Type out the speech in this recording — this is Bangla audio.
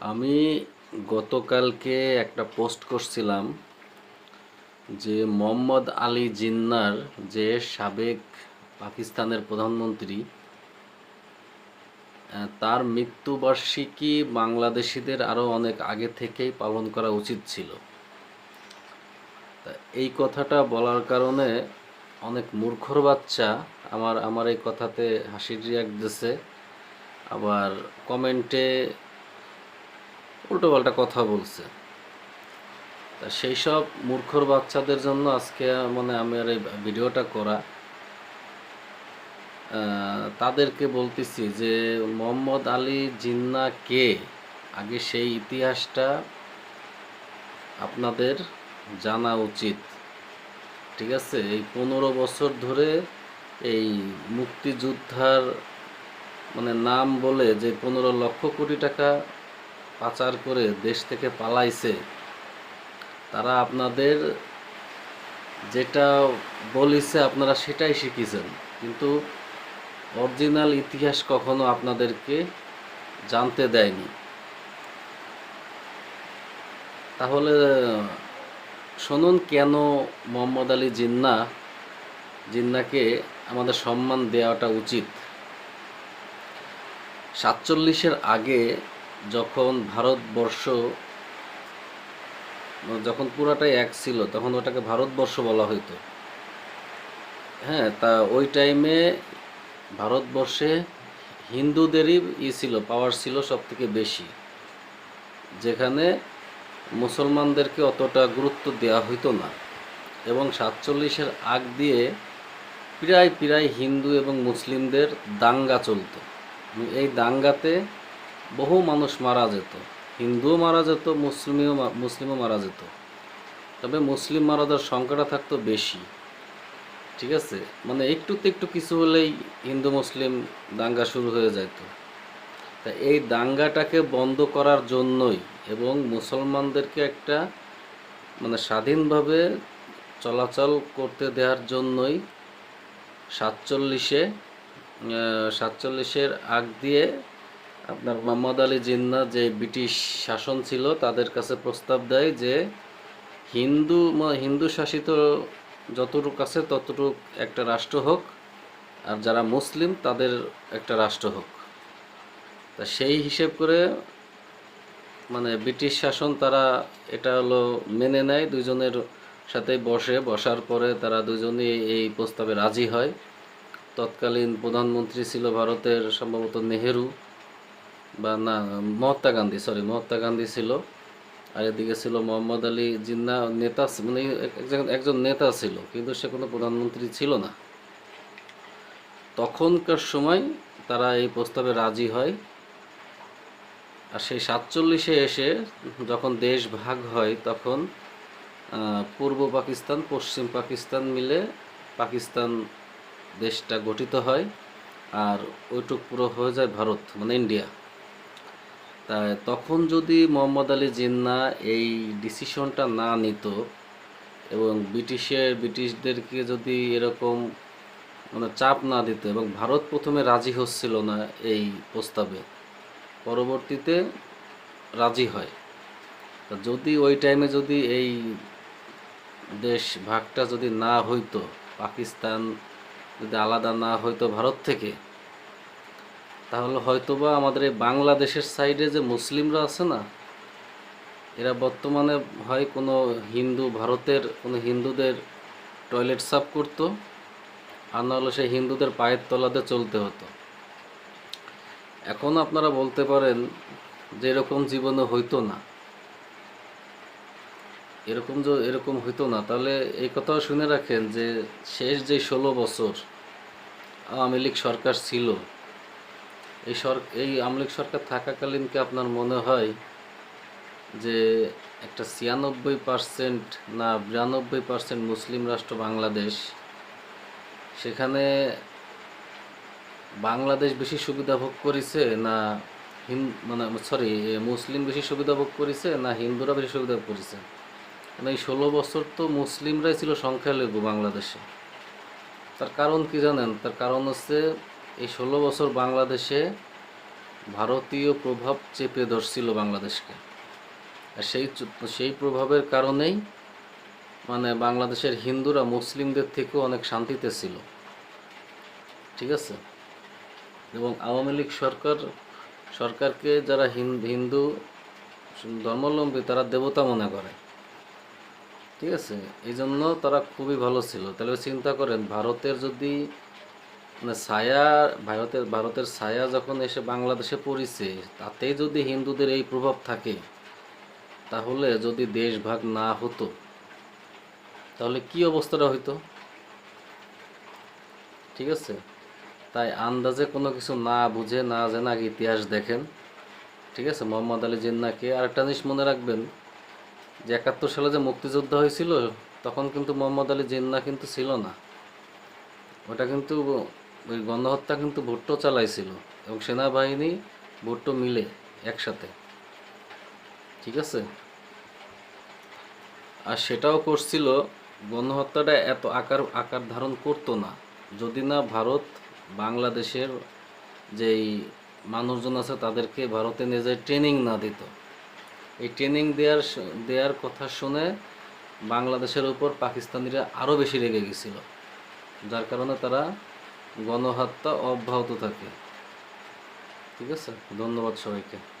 আমি গতকালকে একটা পোস্ট করছিলাম যে মোহাম্মদ আলী জিন্নার যে সাবেক পাকিস্তানের প্রধানমন্ত্রী তার মৃত্যুবার্ষিকী বাংলাদেশিদের আরও অনেক আগে থেকেই পালন করা উচিত ছিল। এই কথাটা বলার কারণে অনেক মূর্খর বাচ্চা আমার আমার এই কথাতে হাসির রিয়াক্ট দিছে। আবার কমেন্টে উল্টোপাল্টা কথা বলছে। তা সেই সব মূর্খর বাচ্চাদের জন্য আজকে মানে আমার এই ভিডিওটা করা। তাদেরকে বলতেছি যে মোহাম্মদ আলী জিন্না কে? আগে সেই ইতিহাসটা আপনাদের জানা উচিত। ঠিক আছে? এই পনেরো বছর ধরে এই মুক্তিযোদ্ধার মানে নাম বলে যে পনেরো লক্ষ কোটি টাকা পাচার করে দেশ থেকে পালাইছে, তারা আপনাদের যেটা বলিছে আপনারা সেটাই শিখেছেন। কিন্তু অরিজিনাল ইতিহাস কখনো আপনাদেরকে জানতে দেয়নি। তাহলে, শুনুন কেন মোহাম্মদ আলী জিন্না, জিন্নাকে আমাদের সম্মান দেওয়াটা উচিত। সাতচল্লিশের আগে যখন ভারতবর্ষ, যখন পুরাটাই এক ছিল, তখন ওটাকে ভারতবর্ষ বলা হইতো। হ্যাঁ তা ওই টাইমে ভারতবর্ষে হিন্দুদেরই ই ছিল পাওয়ার ছিল সব থেকে বেশি। যেখানে মুসলমানদেরকে অতটা গুরুত্ব দেওয়া হইতো না। এবং সাতচল্লিশের আগ দিয়ে প্রায় প্রায় হিন্দু এবং মুসলিমদের দাঙ্গা চলতো। এই দাঙ্গাতে বহু মানুষ মারা যেত। হিন্দুও মারা যেত, মুসলিমও মুসলিমও মারা যেত। তবে মুসলিম মারা যাওয়ার সংখ্যাটা থাকতো বেশি। ঠিক আছে? মানে একটুতে একটু কিছু হলেই হিন্দু, মুসলিম দাঙ্গা শুরু হয়ে যেত তা এই দাঙ্গাটাকে বন্ধ করার জন্যই এবং মুসলমানদেরকে একটা মানে স্বাধীনভাবে চলাচল করতে দেওয়ার জন্যই সাতচল্লিশে সাতচল্লিশের আগ দিয়ে আপনার মোহাম্মদ আলী জিন্না যে ব্রিটিশ শাসন ছিল, তাদের কাছে প্রস্তাব দেয় যে হিন্দু হিন্দু শাসিত যতটুক আছে ততটুক একটা রাষ্ট্র হোক, আর যারা মুসলিম তাদের একটা রাষ্ট্র হোক। তা সেই হিসেব করে মানে ব্রিটিশ শাসন তারা এটা হলো মেনে নেয় দুজনের সাথে বসে। বসার পরে তারা দুজনেই এই প্রস্তাবে রাজি হয়। তৎকালীন প্রধানমন্ত্রী ছিল ভারতের সম্ভবত নেহেরু। বা না, মহাত্মা গান্ধী সরি মহাত্মা গান্ধী ছিল, আর এদিকে ছিল মোহাম্মদ আলী জিন্না নেতা মানে একজন নেতা ছিল, কিন্তু সে কোনো প্রধানমন্ত্রী ছিল না। তখনকার সময় তারা এই প্রস্তাবে রাজি হয়, আর সেই সাতচল্লিশে এসে যখন দেশ ভাগ হয়, তখন পূর্ব পাকিস্তান, পশ্চিম পাকিস্তান মিলে পাকিস্তান দেশটা গঠিত হয়, আর ওইটুক পুরো হয়ে যায় ভারত মানে ইন্ডিয়া। তাই তখন যদি মোহাম্মদ আলী জিন্না এই ডিসিশনটা না নিত এবং ব্রিটিশের, ব্রিটিশদেরকে যদি এরকম মানে চাপ না দিত এবং ভারত প্রথমে রাজি হচ্ছিল না এই প্রস্তাবে, পরবর্তীতে রাজি হয়। তা যদি ওই টাইমে যদি এই দেশ ভাগটা যদি না হইতো, পাকিস্তান যদি আলাদা না হইতো ভারত থেকে তাহলে হয়তোবা আমাদের এই বাংলাদেশের সাইডে যে মুসলিমরা আছে না, এরা বর্তমানে হয় কোনো হিন্দু, ভারতের কোনো হিন্দুদের টয়লেট সাফ করতো, আর নাহলে সেই হিন্দুদের পায়ের তলাতে চলতে হতো। এখন আপনারা বলতে পারেন যে এরকম জীবনে হইতো না। এরকম যে, এরকম হইতো না। তাহলে এই কথাও শুনে রাখেন যে শেষ যে ষোলো বছর আওয়ামী লীগ সরকার ছিল এই সর, এই আওয়ামী লীগ সরকার থাকাকালীন কি আপনার মনে হয় যে একটা ছিয়ানব্বই পার্সেন্ট না বিরানব্বই পার্সেন্ট মুসলিম রাষ্ট্র বাংলাদেশ, সেখানে বাংলাদেশ বেশি সুবিধা ভোগ করেছে না হিন মানে সরি মুসলিম বেশি সুবিধা ভোগ করেছে না হিন্দুরা বেশি সুবিধা ভোগ করেছে? মানে এই ষোলো বছর তো মুসলিমরাই ছিল সংখ্যালঘু বাংলাদেশে। তার কারণ কি জানেন? তার কারণ হচ্ছে এই ষোলো বছর বাংলাদেশে ভারতীয় প্রভাব চেপে ধরছিল বাংলাদেশকে। আর সেই সেই প্রভাবের কারণেই মানে বাংলাদেশের হিন্দুরা মুসলিমদের থেকেও অনেক শান্তিতে ছিল। ঠিক আছে? এবং আওয়ামী লীগ সরকার, সরকারকে যারা হিন- হিন্দু ধর্মাবলম্বী, তারা দেবতা মনে করে। ঠিক আছে? এই জন্য তারা খুবই ভালো ছিল। তাহলে চিন্তা করেন, ভারতের যদি মানে ছায়া, ভারতের ভারতের ছায়া যখন এসে বাংলাদেশে পড়েছে তাতেই যদি হিন্দুদের এই প্রভাব থাকে, তাহলে যদি দেশ ভাগ না হতো, তাহলে কি অবস্থাটা হইতো? ঠিক আছে? তাই আন্দাজে কোনো কিছু না বুঝে, না জেনে আগে ইতিহাস দেখেন। ঠিক আছে? মোহাম্মদ আলী জিন্নাকে আরেকটা জিনিস মনে রাখবেন, যে একাত্তর সালে যে মুক্তিযুদ্ধ হয়েছিল, তখন কিন্তু মোহাম্মদ আলী জিন্না কিন্তু ছিল না। ওটা কিন্তু ওই গণহত্যা কিন্তু ভুট্টো চালাইছিল এবং সেনাবাহিনী ভুট্টো মিলে একসাথে। ঠিক আছে? আর সেটাও করছিল, গণহত্যাটা এত আকার আকার ধারণ করতো না। যদি না ভারত বাংলাদেশের যেই মানুষজন আছে তাদেরকে ভারতে নিয়ে যায় ট্রেনিং না দিত। এই ট্রেনিং দেওয়ার দেওয়ার কথা শুনে বাংলাদেশের উপর পাকিস্তানিরা আরও বেশি রেগে গেছিল। যার কারণে তারা গণহত্যা অব্যাহত থাকে। ঠিক আছে? ধন্যবাদ সবাইকে।